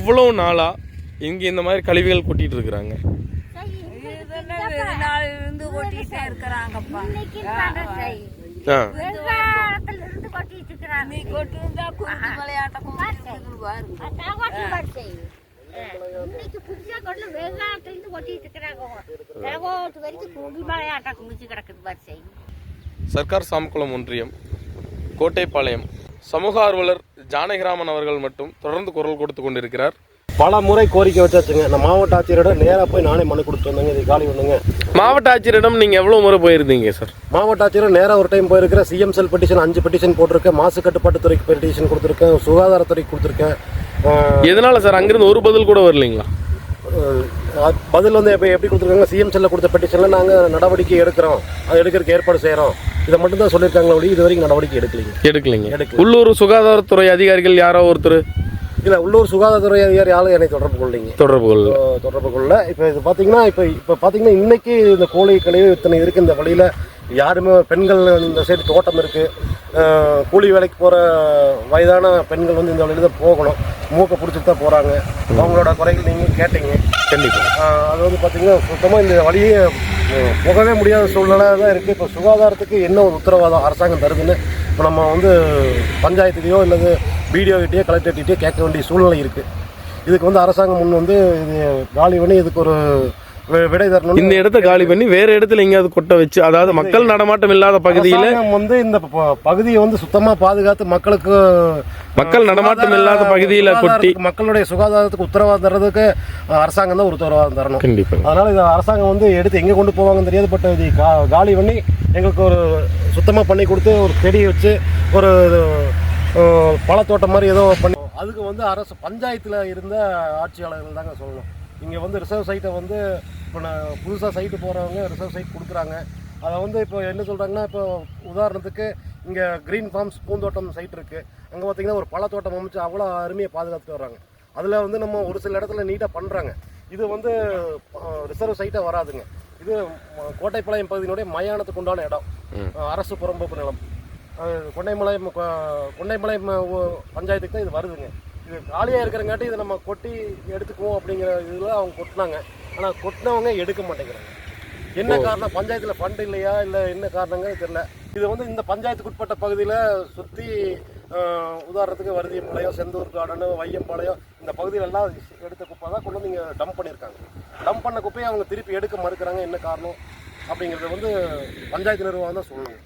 எவ்வளோ நாளாக இங்கே இந்த மாதிரி கழிவுகள் கொட்டிட்டு இருக்கிறாங்க? ஆ. இன்னைக்கு புதுசா கொண்டு வெங்காயத்துல இருந்து கொட்டிட்டு இருக்கிறாங்க. தலகோட்டு வரைக்கும் குடி மலையாட்டம் குமிச்சு கிடக்குது பாரு சர்க்கார் சாமக்குளம் ஒன்றியம் கோட்டைப்பாளையம். சமூக ஆர்வலர் ஜானகிராமன் அவர்கள் மட்டும் தொடர்ந்து குரல் கொடுத்து கொண்டிருக்கிறார். பல முறை கோரிக்கை வச்சாச்சுங்க. நான் மாவட்ட ஆட்சியரோட நேராக போய் நானே மனு கொடுத்து வந்தேங்க. இது காலி பண்ணுங்க மாவட்ட ஆட்சியரிடம் நீங்கள் எவ்வளோ முறை போயிருந்தீங்க சார்? மாவட்ட ஆட்சியர் நேராக ஒரு டைம் போயிருக்கிறேன். சிஎம் செல் பெட்டிஷன் அஞ்சு பெட்டிஷன் போட்டிருக்கேன். மாசு கட்டுப்பாட்டுத்துறைக்கு பெட்டிஷன் கொடுத்துருக்கேன். சுகாதாரத்துறைக்கு கொடுத்துருக்கேன். எதனால சார்? அங்கிருந்து ஒரு பதில் கூட வரலைங்களா? பதில் வந்து இப்போ எப்படி கொடுத்துருக்காங்க? சிஎம் செல்ல கொடுத்த பெட்டிஷனில் நாங்கள் நடவடிக்கை எடுக்கிறோம். அது எடுக்கிறதுக்கு ஏற்பாடு செய்கிறோம் இதை மட்டும் தான் சொல்லியிருக்காங்களே ஒழிய இது வரைக்கும் நடவடிக்கை எடுக்கலைங்க. எடுக்கலைங்க. எடுக்கல. உள்ளூர் சுகாதாரத்துறை அதிகாரிகள் யாரோ ஒருத்தர்? இல்லை உள்ளூர் சுகாதாரத்துறை அதிகாரி யாரும் என்னை தொடர்பு கொள்ளீங்க தொடர்பு கொள்ள தொடர்பு கொள்ள இப்போ இது பார்த்தீங்கன்னா இப்போ இப்போ பார்த்தீங்கன்னா இன்னைக்கு இந்த கோழி கழிவு இத்தனை இருக்குது இந்த வழியில். யாருமே பெண்கள் இந்த சைடு தோட்டம் இருக்குது கூலி வேலைக்கு போகிற வயதான பெண்கள் வந்து இந்த வழியில் தான் போகணும். மூக்கை பிடிச்சிட்டு தான் போகிறாங்க அவங்களோட குறைகள் நீங்கள் கேட்டீங்க. கண்டிப்பாக அது வந்து பார்த்தீங்கன்னா சுத்தமாக இந்த வழியே போகவே முடியாத சூழ்நிலை தான் இருக்குது இப்போ சுகாதாரத்துக்கு என்ன ஒரு உத்தரவாதம் அரசாங்கம் தருதுன்னு இப்போ நம்ம வந்து பஞ்சாயத்துலேயோ இல்லது பிடிஓ கிட்டேயோ கலெக்டர்கிட்டயோ கேட்க வேண்டிய சூழ்நிலை இருக்குது இதுக்கு வந்து அரசாங்கம் முன் வந்து இது காலி பண்ணி இதுக்கு ஒரு விடை தரணும் இந்த இடத்த காலி பண்ணி வேற இடத்துல எங்கேயாவது கொட்ட வச்சு அதாவது மக்கள் நடமாட்டம் இல்லாத பகுதியில் வந்து இந்த பகுதியை வந்து சுத்தமா பாதுகாத்து மக்களுக்கு மக்கள் நடமாட்டம் இல்லாத பகுதியில கொட்டி மக்களுடைய சுகாதாரத்துக்கு உத்தரவாதம் தர்றதுக்கு அரசாங்கம் தான் ஒரு உத்தரவாதம் தரணும். கண்டிப்பாக அதனால இது அரசாங்கம் வந்து எடுத்து எங்கே கொண்டு போவாங்கன்னு தெரியாது பட் இது கா- காலி பண்ணி எங்களுக்கு ஒரு சுத்தமாக பண்ணி கொடுத்து ஒரு செடி வச்சு ஒரு பழத்தோட்டம் மாதிரி ஏதோ பண்ணி அதுக்கு வந்து அரசு பஞ்சாயத்தில் இருந்த ஆட்சியாளர்கள் தாங்க சொல்லணும். இங்கே வந்து ரிசர்வ் சைட்டை வந்து இப்போ நான் புதுசாக சைட்டு போகிறவங்க ரிசர்வ் சைட் கொடுக்குறாங்க. அதை வந்து இப்போ என்ன சொல்கிறாங்கன்னா இப்போ உதாரணத்துக்கு இங்கே க்ரீன் ஃபார்ம்ஸ் பூந்தோட்டம் சைட் இருக்குது அங்கே பார்த்தீங்கன்னா ஒரு பழத்தோட்டம் அமைச்சு அவ்வளோ அருமையாக பாதுகாத்து வர்றாங்க. அதில் வந்து நம்ம ஒரு சில இடத்துல நீட்டாக பண்ணுறாங்க இது வந்து ரிசர்வ் சைட்டாக வராதுங்க. இது கோட்டைப்பாளையம் பகுதியினுடைய மயானத்துக்கு உண்டான இடம். அரசு புறம்போக்கு நிலம். கொண்டைமலையம் கொண்டைமலையம் பஞ்சாயத்துக்கு தான் இது வருதுங்க. இது காலியாக இருக்கிறங்காட்டி இதை நம்ம கொட்டி எடுத்துக்குவோம் அப்படிங்கிற இதில் அவங்க கொட்டினாங்க. ஆனால் கொட்டினவங்க எடுக்க மாட்டேங்கிறாங்க. என்ன காரணம்? பஞ்சாயத்தில் ஃபண்ட் இல்லையா? இல்லை என்ன காரணங்கள் தெரியல. இது வந்து இந்த பஞ்சாயத்துக்கு உட்பட்ட பகுதியில் சுற்றி உதாரணத்துக்கு வருதியம்பாளையம் செந்தூர் கார்டனு வையம்பாளையம் இந்த பகுதியிலெல்லாம் எடுத்த குப்பை தான் கொண்டு வந்து இங்கே டம்ப் பண்ணியிருக்காங்க. டம்ப் பண்ண குப்பையை அவங்க திருப்பி எடுக்க மறுக்கிறாங்க என்ன காரணம் அப்படிங்கிறத வந்து பஞ்சாயத்து நிர்வாகம் தான் சொல்லணும்.